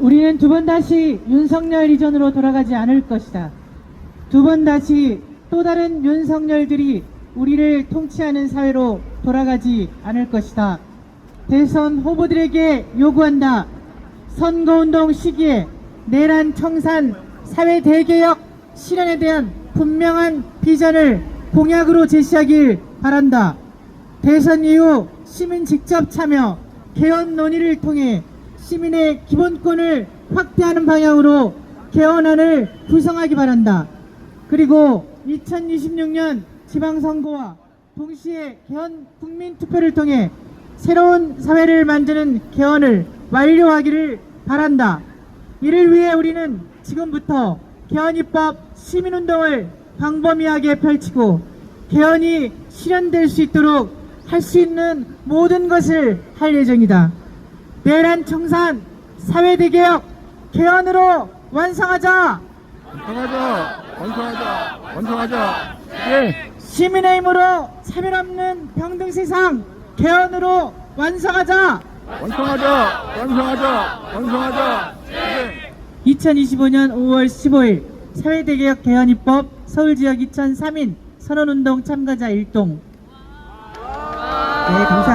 우리는 두 번 다시 윤석열 이전으로 돌아가지 않을 것이다. 두 번 다시 또 다른 윤석열들이 우리를 통치하는 사회로 돌아가지 않을 것이다. 대선 후보들에게 요구한다. 선거운동 시기에 내란 청산 사회 대개혁 실현에 대한 분명한 비전을 공약으로 제시하길 바란다. 대선 이후 시민 직접 참여, 개헌 논의를 통해 시민의 기본권을 확대하는 방향으로 개헌안을 구성하기 바란다. 그리고 2026년 지방선거와 동시에 개헌 국민투표를 통해 새로운 사회를 만드는 개헌을 완료하기를 바란다. 이를 위해 우리는 지금부터 개헌입법 시민운동을 광범위하게 펼치고 개헌이 실현될 수 있도록 할 수 있는 모든 것을 할 예정이다. 내란 청산 사회대개혁 개헌으로 완성하자. 완성하자! 완성하자! 완성하자! 예! 시민의 힘으로 차별 없는 평등 세상 개헌으로 완성하자. 완성하자! 완성하자! 완성하자! 예! 2025년 5월 15일 사회대개혁 개헌 입법 서울 지역 2003인 선언운동 참가자 일동 네, 감사합니다.